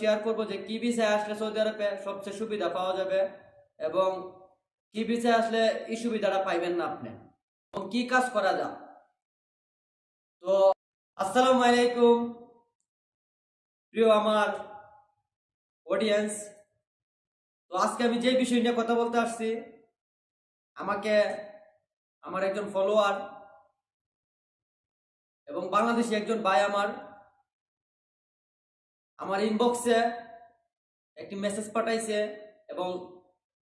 Share করব যে কি বিষয়ে আসলে সৌদি আরবে সবচেয়ে সুবিধা পাওয়া যাবে এবং কি বিষয়ে আসলে এই সুবিধাটা পাইবেন না আপনি এবং কি কাজ করা যায়। তো, আসসালামু আলাইকুম। প্রিয় আমার অডিয়েন্স তো আজকে আমি যে বিষয় নিয়ে কথা বলতে আসছি, আমাকে আমার একজন ফলোয়ার এবং বাংলাদেশি একজন ভাই আমার আমার ইনবক্সে একটি মেসেজ পাঠাইছে এবং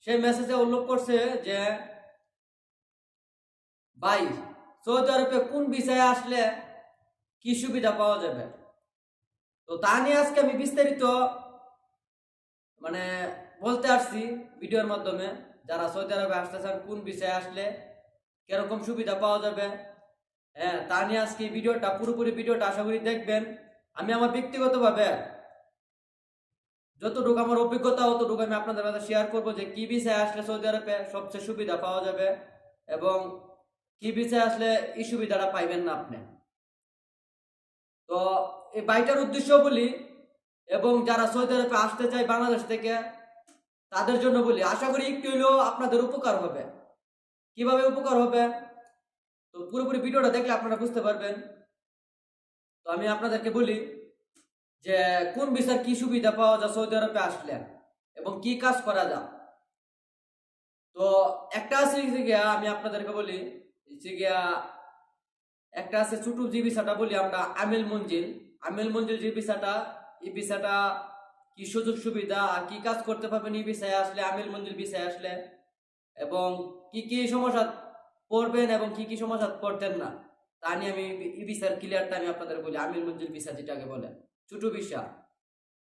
সেই মেসেজে উল্লেখ করছে যে, ভাই, সৌদি আরবে কোন বিষয়ে আসলে কি সুবিধা পাওয়া যাবে? তো তা নিয়ে আজকে আমি বিস্তারিত মানে বলতে আসছি ভিডিওর মাধ্যমে, যারা সৌদি আরবে আসতে চান, কোন বিষয়ে আসলে কীরকম সুবিধা পাওয়া যাবে। হ্যাঁ তা নিয়ে আজকে ভিডিওটা, পুরোপুরি ভিডিওটা আশা করি দেখবেন। আমি আমার ব্যক্তিগতভাবে যতটুকু আমার অভিজ্ঞতা, অতটুকু আমি আপনাদের কাছে শেয়ার করব যে কি বিষয়ে আসলে সৌদি আরবে সবচেয়ে সুবিধা পাওয়া যাবে এবং কি বিষয়ে আসলে এই সুবিধাটা পাইবেন না আপনি। তো এই বাইটার উদ্দেশ্য বলি এবং যারা সৌদি আরবে আসতে চায় বাংলাদেশ থেকে, তাদের জন্য বলি, আশা করি একটু হলেও আপনাদের উপকার হবে। কীভাবে উপকার হবে? তো পুরোপুরি ভিডিওটা দেখলে আপনারা বুঝতে পারবেন। তো আমি আপনাদেরকে বলি যে কোন বিষয়ের কি সুবিধা পাওয়া যায় সৌদি আরবে আসলে? এবং কি কাজ করা যায়? তো একটা আছে গিয়া, আমি আপনাদেরকে বলি গিয়া একটা আছে ছোট যে ভিসাটা বলি আমরা, আমিল মঞ্জিল। আমিল মঞ্জিল যে ভিসাটা এই ভিসাটা কি সুযোগ সুবিধা আর কি কাজ করতে পারবেন এই বিষয়ে আসলে, আমিল মঞ্জিল বিষয়ে আসলে? এবং কি কি সমস্যা পড়বেন এবং কি কি সমস্যা পড়তেন না? তা নিয়ে আমি ই ভিসার ক্লিয়ারটা আমি আপনাদের বলি, আমিল মঞ্জিল ভিসা যেটাকে বলে। ছোট ভিসা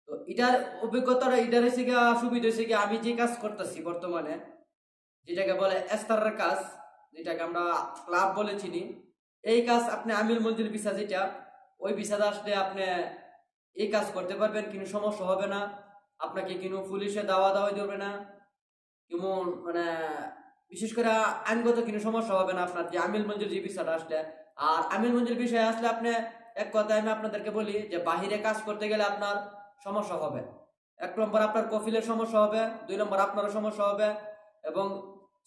তো এটার অভিজ্ঞতাটা, এটার হচ্ছে গিয়া সুবিধা হচ্ছে গিয়া আমি যে কাজ করতেছি বর্তমানে, যেটাকে বলে এস্তারের কাজ, যেটাকে আমরা ক্লাব বলে চিনি, এই কাজ আপনি আমিল মঞ্জিল ভিসা যেটা, ওই ভিসাটা আসলে আপনি এই কাজ করতে পারবেন, কোনো সমস্যা হবে না, আপনাকে কোনো পুলিশে দাওয়া দাওয়া দেবে না কেমন মানে বিশেষ করে আইনগত কোনো সমস্যা হবে না আপনার যে আমিল মঞ্জিল যে ভিসাটা আসলে। আর আমিল মঞ্জিল বিষয়ে আসলে আপনি এক কথায় আমি আপনাদেরকে বলি যে বাহিরে কাজ করতে গেলে আপনার সমস্যা হবে। এক নম্বর আপনার কফিলের সমস্যা হবে, দুই নম্বর আপনারও সমস্যা হবে এবং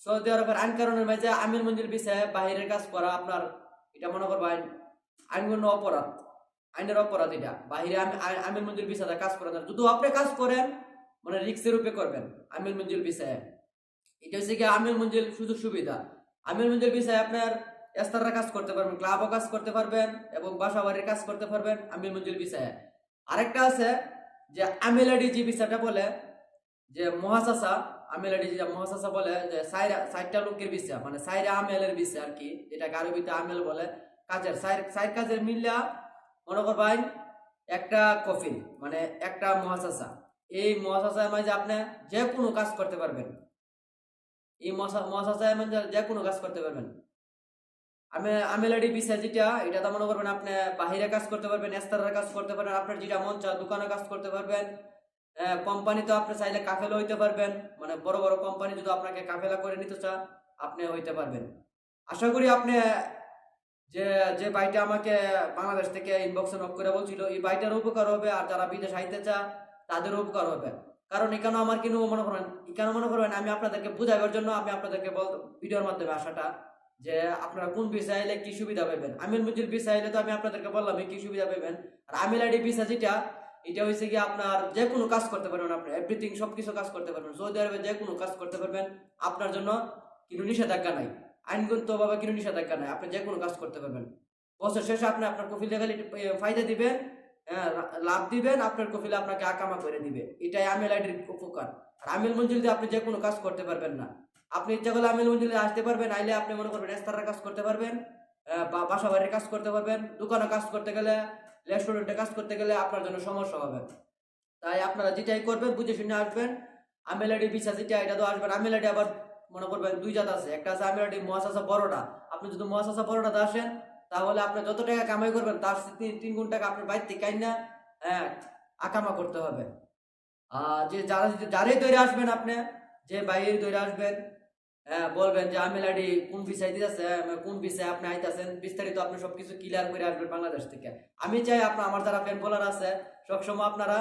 সৌদি আরবের আইন কারণের মাঝে আমির মঞ্জিল বিষয়ে বাহিরের কাজ করা আপনার, এটা মনে করব আইন আইনগণ্য অপরাধ, আইনের অপরাধ এটা। বাহিরে আমির মঞ্জিল বিষয়ে কাজ করেন যদি আপনি কাজ করেন মানে রিক্সের রূপে করবেন আমির মঞ্জিল বিষয়ে এটা হচ্ছে কি আমির মঞ্জিল সুযোগ সুবিধা। আমির মঞ্জিল বিষয়ে আপনার এস্তাররা কাজ করতে পারবেন, ক্লাবও কাজ করতে পারবেন এবং বাসা বাড়ির কাজ করতে পারবেন আমির মঞ্জিল বিষয়ে আরেকটা আছে যে আমিলাডি যে বিষয়টা বলে, যে মহাসাসা আমেলাডি যেটা মহাসাসা বলে, যে সাইরা, সাইটটা লোকের বিষয় মানে সাইরা আমেলের বিষয় আর কি, যেটাকে আরবিতে আমেল বলে, কাজের, সাইর সাইর কাজের মিল্লা মনে করবেন একটা কফিল মানে একটা মহাসাসা। এই মহাসাসার মাঝে আপনি যে কোনো কাজ করতে পারবেন। এই মহাসাসার মাঝে যে কোনো কাজ করতে পারবেন। আমি আমেলাডি বিষয় যেটা, এটা তো মনে করবেন আপনি বাহিরে কাজ করতে পারবেন এস্তারের কাজ করতে পারবেন, আপনার যেটা মন চায় দোকানে কাজ করতে পারবেন। কোম্পানি তো আপনি চাইলে কাফেলা হইতে পারবেন মানে বড় বড় কোম্পানি যদি আপনাকে কাফেলা করে নিতে চা আপনি হইতে পারবেন। আশা করি আপনি যে যে বাইটা আমাকে বাংলাদেশ থেকে ইনবক্সে নক করে বলছিল, এই বাইটার উপকার হবে আর যারা বিদেশ আইতে চা তাদের উপকার হবে। কারণ এখানে আমার কিন্তু মনে করেন এখানে মনে করবেন আমি আপনাদেরকে বুঝাবার জন্য আমি আপনাদেরকে বল ভিডিওর মাধ্যমে আসাটা যে আপনারা কোন ভিসা এলে কি সুবিধা পাবেন? আমির মুজির ভিসা এলে তো আমি আপনাদেরকে বললাম কি সুবিধা পাবেন। আর আমিল আইডি ভিসা যেটা এটা হয়েছে কি আপনার যে কোনো কাজ করতে পারবেন আপনি। এভরিথিং সবকিছু কাজ করতে পারবেন। সৌদি আরবে যে কোনো কাজ করতে পারবেন। আপনার জন্য কোনো নিষেধাজ্ঞা নাই। আইনগত ভাবে কোনো নিষেধাজ্ঞা নাই। আপনি যে কোনো কাজ করতে পারবেন। বছর শেষে আপনি আপনার কফিল দেখালে ফায়দা হ্যাঁ, লাভ দিবেন আপনার কফিলে আপনাকে আকামা করে দিবে। এটাই আমিল আইডির উপকার। আর আমিল মঞ্জিল দিয়ে আপনি যে কোনো কাজ করতে পারবেন না। আপনি ইচ্ছা করলে আমিল মঞ্জিলে আসতে পারবেন, আইলে আপনি মনে করবেন এস্তারের কাজ করতে পারবেন বা বাসা বাড়ির কাজ করতে পারবেন, দোকানে কাজ করতে গেলে রেস্টুরেন্টে কাজ করতে গেলে আপনার জন্য সমস্যা হবে। তাই আপনারা যেটাই করবেন, বুঝে শুনে আসবেন। আমেলাডি বিছা যেটা, এটা তো আসবেন আমেলাডি আবার মনে করবেন দুই জাত আছে। একটা আছে আমেলাডি মহাশাসা বড়টা আপনি যদি মহাশাসা বড়টাতে আসেন, তাহলে আপনি যত টাকা কামাই করবেন, তার তিন গুণ টাকা আপনার বাড়িতে কাইনা হ্যাঁ আকামা করতে হবে। আর যে যারা, যারাই তৈরি আসবেন আপনি, যে বাইরে তৈরি আসবেন হ্যাঁ বলবেন যে আমেলাডি কোন বিষয় দিতেছে? কোন বিষয়ে আপনি আইতাছেন? বিস্তারিত আপনি সবকিছু ক্লিয়ার করে আসবেন বাংলাদেশ থেকে। আমি চাই আপনার, আমার যারা ফ্যান বলার আছে। সবসময় আপনারা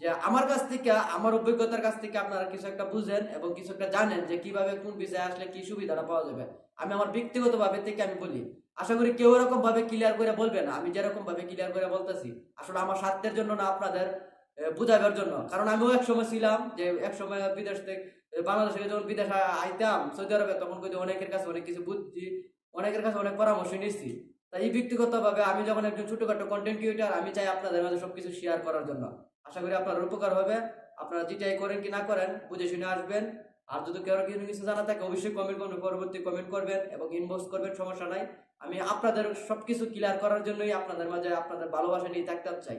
যে আমার কাছ থেকে, আমার অভিজ্ঞতার কাছ থেকে আপনারা কিছু একটা বুঝেন এবং কিছু একটা জানেন যে কীভাবে কোন বিষয়ে আসলে কি সুবিধাটা পাওয়া যাবে। আমি আমার ব্যক্তিগত ভাবে থেকে আমি বলি, আশা করি কেউ এরকম ভাবে ক্লিয়ার করে বলবে না। আমি যেরকম ভাবে ক্লিয়ার করে বলতেছি, আসলে আমার স্বার্থের জন্য না আপনাদের। বুঝাবার জন্য। কারণ আমিও এক সময় ছিলাম যে, এক সময় বিদেশ থেকে বাংলাদেশ যখন বিদেশ আইতাম, সৌদি আরবে, তখন কিন্তু অনেকের কাছে অনেক কিছু বুঝছি, অনেকের কাছে অনেক পরামর্শ নিচ্ছি তাই এই ব্যক্তিগত ভাবে আমি যখন একজন ছোটখাটো কন্টেন্ট ক্রিয়েটার আমি চাই আপনাদের মাঝে সবকিছু শেয়ার করার জন্য। আশা করি আপনার উপকার হবে। আপনারা যেটাই করেন কি না করেন, বুঝে শুনে আসবেন। আর যদি কেউ কিছু কিছু জানা থাকে, অবশ্যই কমেন্ট করবেন পরবর্তী কমেন্ট করবেন এবং ইনবক্স করবেন, সমস্যা নাই। আমি আপনাদের সব কিছু ক্লিয়ার করার জন্যই আপনাদের মাঝে আপনাদের ভালোবাসা নিয়ে থাকতে চাই।